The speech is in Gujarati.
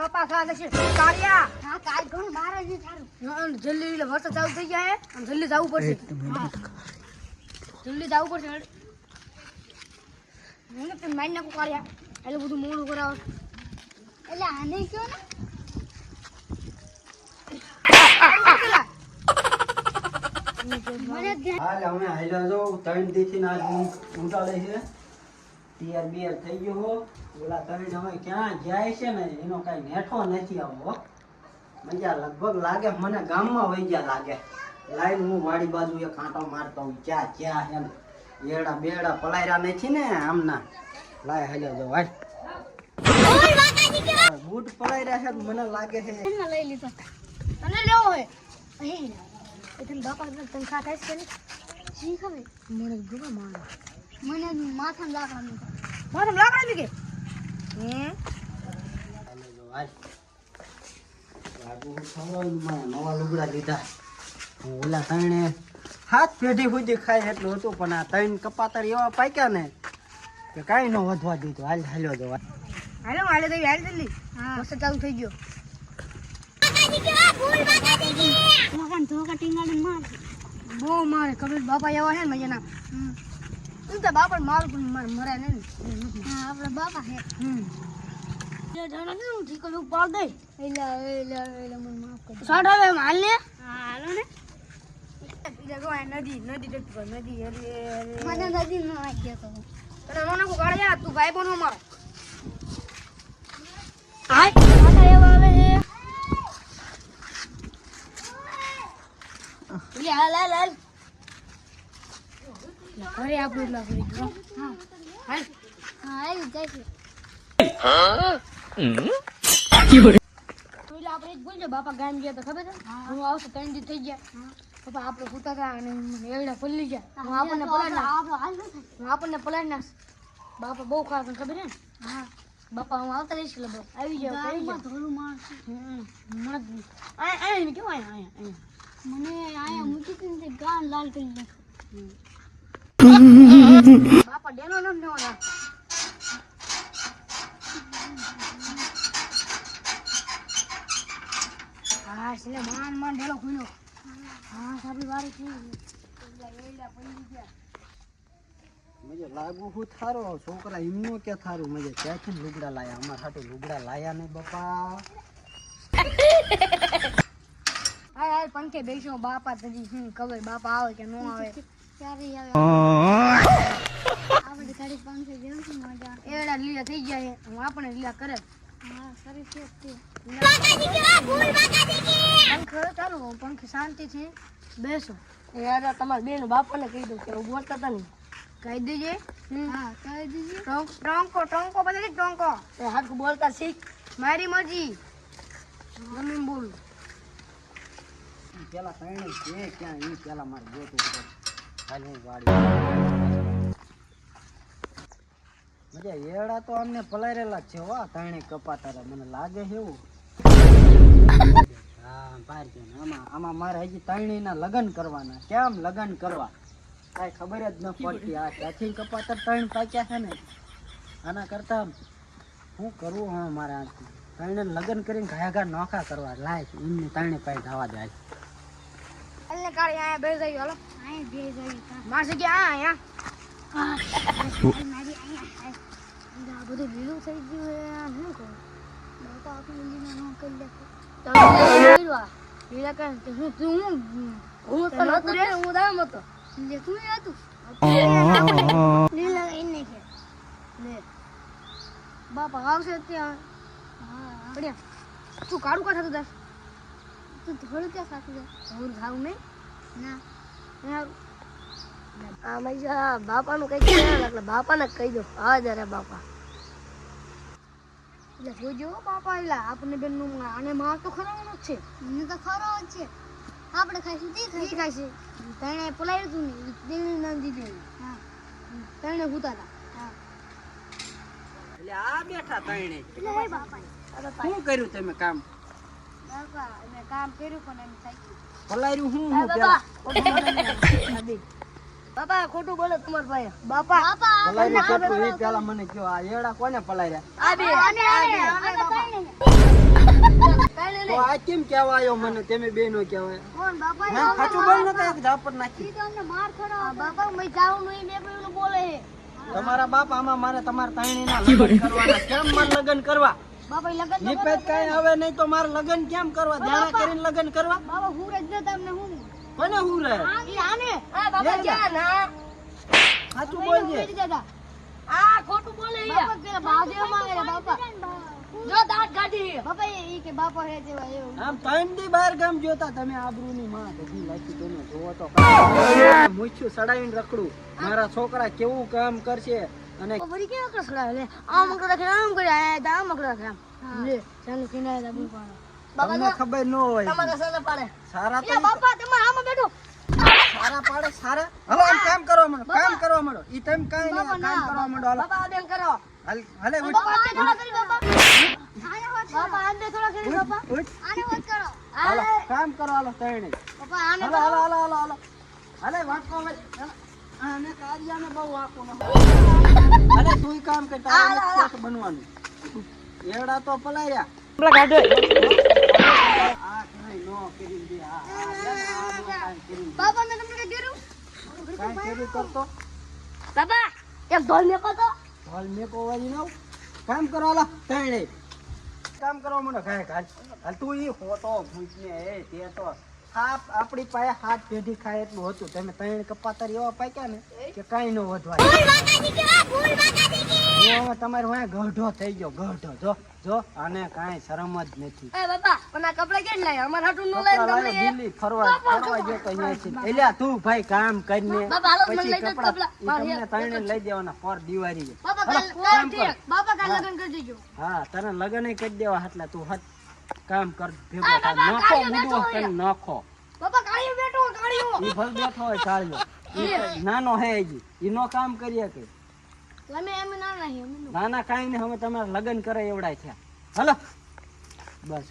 બાપા ખાવા છે કાળિયા. હા કાલ ઘણું મારે જ સારું જલ્દી એટલે વરસાદ ચાલુ થઈ જાય અને જલ્દી જવું પડશે. જલ્દી જવું પડશે હેડ. મને પણ મારી નાખું કાળિયા. એટલે બધું મોડું કરાવ. એટલે આને કયો ને? મને હાલ અમે હાલ્યા જો. ત્રણ દીથી આજ લઈ છે. તૈયાર બિયાર થઈ ગયો હો. ઓલા અમે ક્યાં જાય છે ને એનો કઈ નેઠો નથી આવો મજા લગભગ લાગે મને ગામમાં વહી ગયા લાગે. લાઈન હું વાડી બાજુ એ કાંટો મારતો હું ક્યાં ક્યાં એમ એડા બેડા પલાયરા નથી ને આમના. લાય હાલ્યો જો હાલ. બૂટ પલાયરા છે મને લાગે છે. લઈ લીધો. અને લેવો હોય? અહીં એ તને બાપા તને ખા થાય છે ને જી ખબર મને ગુમા મારો મને માથા લાકડા મૂકો લાકડી કે હે હાલ્યા જો હાલ લાગુ નવા લુગડા લીધા હું ઓલા ત્રણે હાથ પેઢી સુધી ખાય એટલું હતું પણ આ ત્રણ કપાતર એવા પાક્યા ને કે કાંઈ ન વધવા દીધું. હાલ હાલ્યો દો હાલ. હાલો તો હાલ જલ્દી હા. વરસાદ ચાલુ થઈ ગયો. બહુ મારે કબીર બાપા એવા છે ને મજાના. હમ. તું તો બાપા મારું પણ મારે મરે ને. હા આપણા બાપા હે હમ. જે જાણે ને હું ઠીક હું પાડ દે એટલે એટલે એટલે મને માફ કરજો. સાડ હવે માલ ને. હા હાલો ને. નદી નદી નદી અરે અરે મને નદી નો વાગ્યો તો તને મને કો કાઢે યાર તું ભાઈ બનો મારો. હાય. માતા એવા આવે છે. એટલે હાલ હાલ હાલ. ઘરે આપણું એટલા દીધું હા. હાલ. હા આવી જાય છે એટલે આપણે એક બાપા ગામ ગયા તો ખબર છે? હું. આવશે ત્રણ દી થઈ ગયા. પપ્પા આપણે પૂતા હતા અને એવડા પલ્લી ગયા હું આપણને પલાડ નાખ આપણો હાલ ન થાય હું આપણને પલાડ નાખ બાપા બહુ ખબર છે? ને હા. બાપા હું આવતા રહીશ એટલે આવી જાવ આવી જાવ માણસ મને આયા મને આયા મૂકી ગાન લાલ કરી નાખ્યો. હા હા લાગુ હું થારો? છોકરા એમનો કે થારું? મજે ક્યાંથી લુગડા લાયા? અમારા સાથે લુગડા લાયા નહીં બાપા. હાય હાય, પંખે બેસો બાપા તજી શું ખબર બાપા આવે કે ન આવે? આપણે સાડી પાંચસો જેવું છે એડા લીલા થઈ ગયા છે હું આપણે લીલા કરે હા સારી છે પંખ ચાલુ પંખ શાંતિથી બેસો યાર તમારા બેન બાપાને કહી દઉં કે બોલતા હતા ને કહી દેજે હા કહી ટ્રંક ટોંકો ટ્રંકો બધા ટોંકો હાથ બોલતા શીખ મારી મરજી ગમે બોલ પેલા ત્રણે છે, ક્યાં એ પેલા મારે ગોતું છે હાલ એડા તો અમને પલારેલા છે હો ત્રણે કપાતારા. મને લાગે છે એવું. હા બાર આમાં આમાં મારે હજી ત્રણેયના લગ્ન કરવાના. કેમ લગ્ન કરવા? કાંઈ ખબર જ ન પડતી. આ ત્યાંથી કપાતર ત્રણ પાક્યા છે ને? આના કરતા શું કરવું હા મારે ત્રણે લગ્ન કરીને ઘાયા નોખા કરવા. લાય, એમને ત્રણે પાય જવા દે એટલે કાળી અહીંયા બેસી જાય હાલો. અહીં બે ગઈ તા માર આ અહીંયા. મારી અહીંયા આ બધું લીલું થઈ ગયું છે આ શું કરું? બાપા આપણે લીલું ન કરી નાખો લીલા કર તો હું તું હું? હું તો નતો રે હું દામ હતો. લે હતું? લીલા એને કે લે. બાપા આવશે ત્યાં. હા પડ્યા તું કાળું કા થતું દસ તું થોડું ક્યાં સાચું છે? હું ખાવું નહીં. ના બાપાનું કઈ એટલે બાપાને કહી દો આ જરા બાપા. એટલે જોજો બાપા એટલે આપણને બેન આને માર તો ખરાવાનું જ છે. મને તો ખરો જ છે. આપણે ખાઈશું તે ખાઈ ખાઈશું. ખાય પોલાવ્યું તણે તું ને તેની નામ દીધું હા. તણે હુતા હતા એટલે આ બેઠા ત્રણે. બાપા શું કર્યું તમે કામ? બાપા મેં કામ કર્યું પણ એમ થઈ હું હું બાપા ખોટું બોલે નહીં. બાપા. ખોટું બોલે તમારા ભાઈ બાપા બાપા પલાર્યું એ પેલા મને કયો આ એડા કોને પલાર્યા આ બે આને આને આને બાપા તો આ કેમ કહેવાયો મને? તમે બે નો કહેવાય. કોણ બાપા હે સાચું બોલ ને કંઈક ઝાપટ નાખી. તો અમને માર ખરા બાપા મેં જાવું નહીં બે બોલે તમારા બાપ આમાં મારે તમારા તાણીના લગ્ન કરવાના કેમ મારે લગ્ન કરવા? ઈ લગન નિપેત કાઈ આવે નહીં તો માર લગન કેમ કરવા? જાણા કરીને લગન કરવા? બાબા હું રજ ન તમને હું? કોને હું રે ઈ આને. આ બાબા. ક્યાં ના. સાચું બોલજે. આ ખોટું બોલે ઈ. બાબા પેલા બાજુ માંગે બાપા. જો દાંત કાઢી. બાપા ઈ કે બાપા હે જેવા એવું. આમ ત્રણ દી બહાર ગામ જોતા તમે આબરૂની માં બધી લાખી તમે જોવો તો મૂછ્યું સડાવીને રખડું. મારા છોકરા કેવું કામ કરશે? અને વળી કેવા કસડા લે? આમ મકડો રાખે આમ કરે આમ મકડો રાખે આમ. લે ચાલો કિનારે દબી પાડો. તમને ખબર ન હોય. તમારા સામે પાડે. સારા તો બાપા તમારે આમાં બેઠો. સારા પાડે સારા? હવે આમ કામ કરવા માંડો કામ કરવા માંડો. ઈ તમે કાઈ નહીં કામ કરવા માંડો હાલો. બાપા આ કરો. હાલ હાલે ઉઠ. બાપા. આને થોડા કરી. બાપા બાપા આને થોડા કરી બાપા. આને વાત કરો. હાલો કામ કરો હાલો ત્રણે બાપા આને હાલો હાલો હાલો હાલો હાલો. હાલે વાંકો હાલો. આને કાર્યાને બહુ ન હાલે તુંય કામ કર તારે શેઠ બનવાનું. એવડા તો પલાર્યા આ કરી નો કરી દે આ બાબા લે ને, નો મેં તમને કર્યું? કાઈ કર્યું કરતો? બાબા એક ઢોલ મેકો તો. ઢોલ મેકો વાળી નો કામ કરો હાલો ત્રણે. કામ કરવા મને કાઈ હાલ તું ઈ હોતો ભૂસને એ તે તો આપણી પાસે હાથ પેઢી ખાય એટલું હતું. તમે ત્રણ કપાતર એવા પાક્યા ને કે કાંઈ ન વધવાય હવે તમારે વાંહે ગઢો થઈ ગયો ગઢો. જો જો આને કાંઈ શરમ જ નથી. એ બાપા પણ કપડા કેમ લાય? અમાર હાટું નો લાય કપડાં તમને દિલ્હી ફરવા ફરવા ગયો તો અહીંયાથી. એલ્યા તું ભાઈ કામ કરીને બાપા, હાલો મને પછી લઈ જાઓ કપડાં. તમને ત્રણે લઈ દેવાના પર દિવાળી. કાલ કર. ઠીક. બાપા કાલ લગન કરી દેજો. હા તને લગન કરી દેવા એટલે તું હટ. કામ કર ભેગો થા નાખો મુડો કરી નાખો. બાપા કાળિયો બેઠો કાળિયો ઈ ભલ બેઠો હોય કાળિયો ઈ નાનો હે ઈ ઈ નો કામ કરીએ કે? તમે એમ ના અમે નાના કાઈ ને હવે તમારા લગન કરે એવડાય છે. હાલો. બસ.